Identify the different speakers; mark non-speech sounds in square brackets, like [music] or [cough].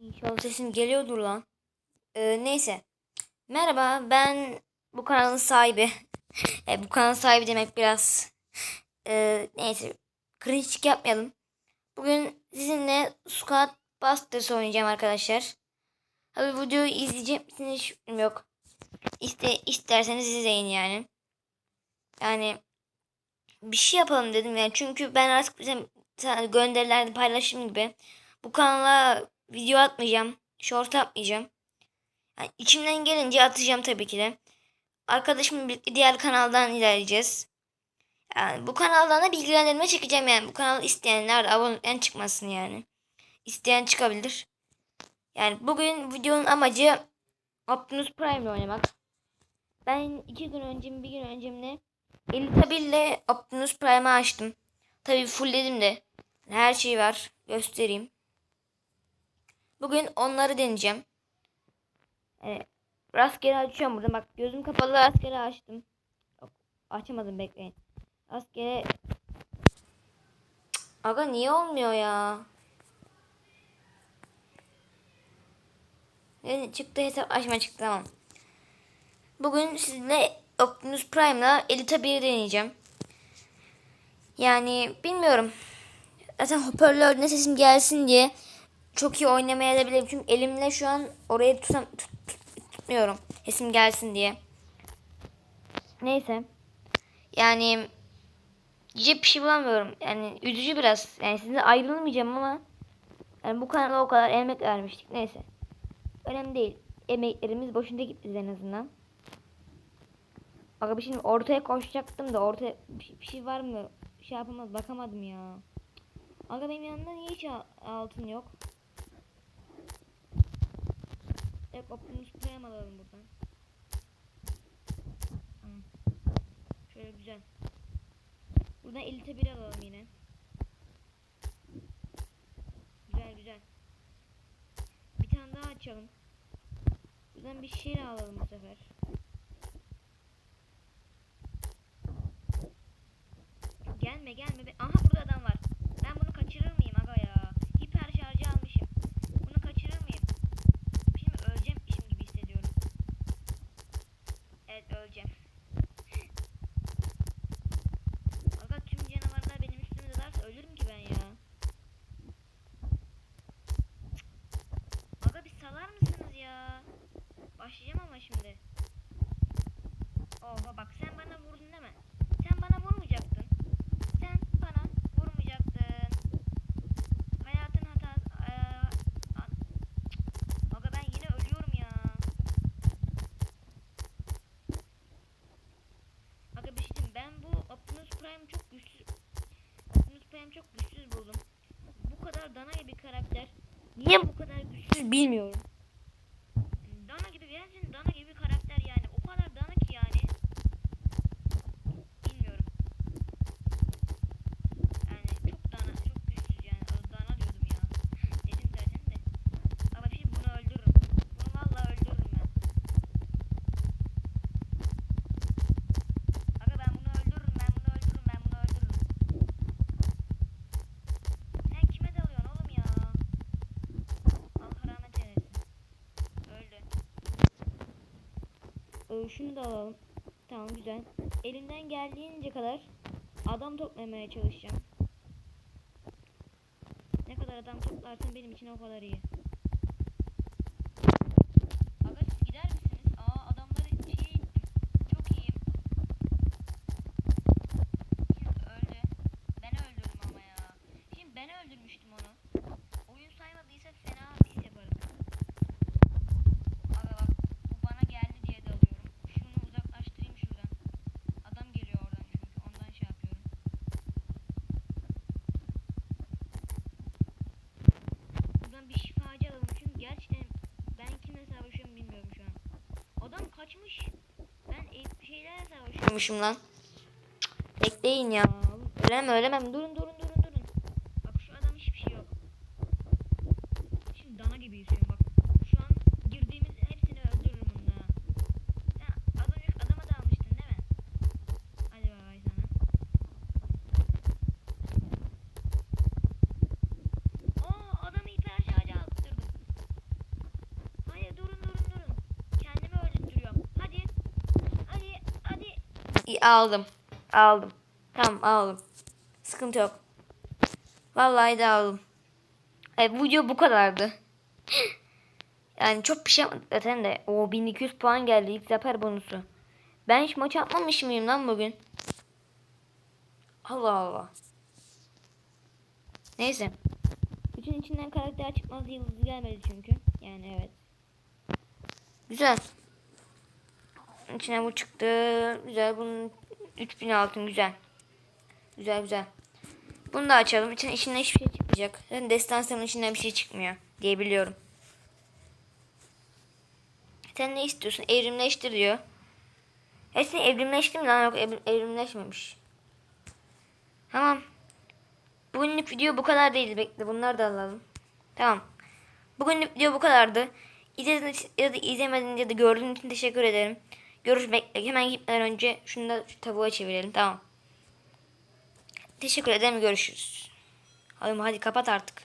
Speaker 1: İnşallah sesim geliyordur lan. Ee, neyse. Merhaba ben bu kanalın sahibi. [laughs] e, bu kanalın sahibi demek biraz e, neyse cringe yapmayalım. Bugün sizinle Squad Busters oynayacağım arkadaşlar. Tabi videoyu izleyecek misiniz fikrim yok. İste, isterseniz izleyin yani. Yani bir şey yapalım dedim yani. Çünkü ben artık bize gönderilerde paylaşım gibi bu kanala video atmayacağım. Short atmayacağım. Yani içimden gelince atacağım tabii ki de. Arkadaşımla birlikte diğer kanaldan ilerleyeceğiz. Yani bu kanaldan da bilgilendirme çekeceğim yani. Bu kanal isteyenler de abonelikten çıkmasın yani. İsteyen çıkabilir. Yani bugün videonun amacı Optimus Prime ile oynamak. Ben iki gün önce bir gün öncemle Elitabil ile Optimus Prime'ı açtım. Tabii fullledim de. Her şey var. Göstereyim. Bugün onları deneyeceğim. Evet. Rastgele açıyorum burada. Bak gözüm kapalı rastgele açtım. Yok, açamadım bekleyin. Rastgele. Aga niye olmuyor ya? Ne çıktı hesap açma çıktı tamam. Bugün sizinle Optimus Prime'la Elite 1'i deneyeceğim. Yani bilmiyorum. Zaten hoparlörde sesim gelsin diye çok iyi oynamayabilirim. Çünkü elimle şu an orayı tutam, tut, tut, tutmuyorum. Sesim gelsin diye. Neyse. Yani diyecek bir şey bulamıyorum. Yani üzücü biraz. Yani sizinle ayrılmayacağım ama yani bu kanala o kadar emek vermiştik. Neyse. Önemli değil. Emeklerimiz boşuna gitti en azından. Aga bir şimdi ortaya koşacaktım da ortaya şey, bir şey var mı? Şey yapamadım bakamadım ya. Aga benim yanımda niye hiç altın yok? Hep Optimus Prime alalım buradan. Şöyle güzel. Buradan Elite 1 alalım yine. Güzel güzel. Bir tane daha açalım. Buradan bir şey alalım bu sefer. Gelme gelme. Aha burada adam var. Ben bunu kaçırır mıyım aga ya? Hiper şarjı almışım. Bunu kaçırır mıyım? Şimdi öleceğim işim gibi hissediyorum. Evet öleceğim. Aga tüm canavarlar benim üstüme dalarsa ölürüm ki ben ya. Aga bir salar mısınız ya? Başlayacağım ama şimdi. Oha bak sen bana vurdun değil mi? Sen bana vurmayacaktın. Sen bana vurmayacaktın. Hayatın hatası. Aa, a- Cık. Aga ben yine ölüyorum ya. Aga bir şey diyeyim, ben bu Optimus Prime çok güçsüz. Optimus Prime çok güçsüz buldum. Bu kadar dana gibi karakter. Niye bu kadar güçsüz bilmiyorum. Dana gibi gerçekten dana gibi bir karakter yani. O kadar dana ki yani. Bilmiyorum. Yani çok dana, çok güçsüz yani. O dana diyordum ya. Dedim zaten de. Ama şimdi bunu öldürürüm. Bunu vallahi öldürürüm ben. Aga ben bunu öldürürüm, ben bunu öldürürüm, ben bunu öldürürüm. Sen kime dalıyorsun oğlum ya? Allah rahmet eylesin. Öldü. Ee, şunu da alalım. Tamam güzel. Elimden geldiğince kadar adam toplamaya çalışacağım. Ne kadar adam toplarsan benim için o kadar iyi. Aga siz gider misiniz? Aa adamları şeye ittim. Çok iyiyim. Şimdi öldü. Ben öldürdüm ama ya. Şimdi ben öldürmüştüm onu. Oyun saymadıysa fena pis yaparım. Aga bak bu bana geldi diye de alıyorum. Şunu uzaklaştırayım şuradan. Adam geliyor oradan çünkü ondan şey yapıyorum. Buradan bir şifacı alalım çünkü gerçekten ben kimle savaşıyorum bilmiyorum şu an. Adam kaçmış. Ben e- savaşıyormuşum lan. Bekleyin ya. Ölemem ölemem. Durun durun durun durun. Bak şu adam hiçbir şey yok. Şimdi dana gibi yüzüyorum bak. Şu an girdiğimiz hepsini öldürürüm bununla. Sen az önce adama da almıştın değil mi? Hadi bay bay sana. Aa adamı hiper şarjı attırdım. İyi, aldım. Aldım. Tamam aldım. Sıkıntı yok. Vallahi de aldım. E, bu video bu kadardı. [gasps] yani çok bir şey yapmadık zaten de. O 1200 puan geldi. İlk zafer bonusu. Ben hiç maç atmamış mıyım lan bugün? Allah Allah. Neyse. Bütün içinden karakter çıkmaz yıldız gelmedi çünkü. Yani evet. Güzel. İçine bu çıktı. Güzel. Bunun 3000 altın güzel. Güzel güzel. Bunu da açalım. İçine, içinden hiçbir şey çıkmayacak. Zaten destansların içinden bir şey çıkmıyor diye biliyorum. Sen ne istiyorsun? Evrimleştir diyor. Hepsini evrimleşti lan? Yok evrim- evrimleşmemiş. Tamam. Bugünlük video bu kadar değildi. Bekle bunları da alalım. Tamam. Bugünlük video bu kadardı. İzlediğiniz için ya da izlemediğiniz ya da gördüğünüz için teşekkür ederim. Görüşmek hemen gitmeden önce şunu da şu tavuğa çevirelim. Tamam. Teşekkür ederim. Görüşürüz. Hadi, hadi kapat artık.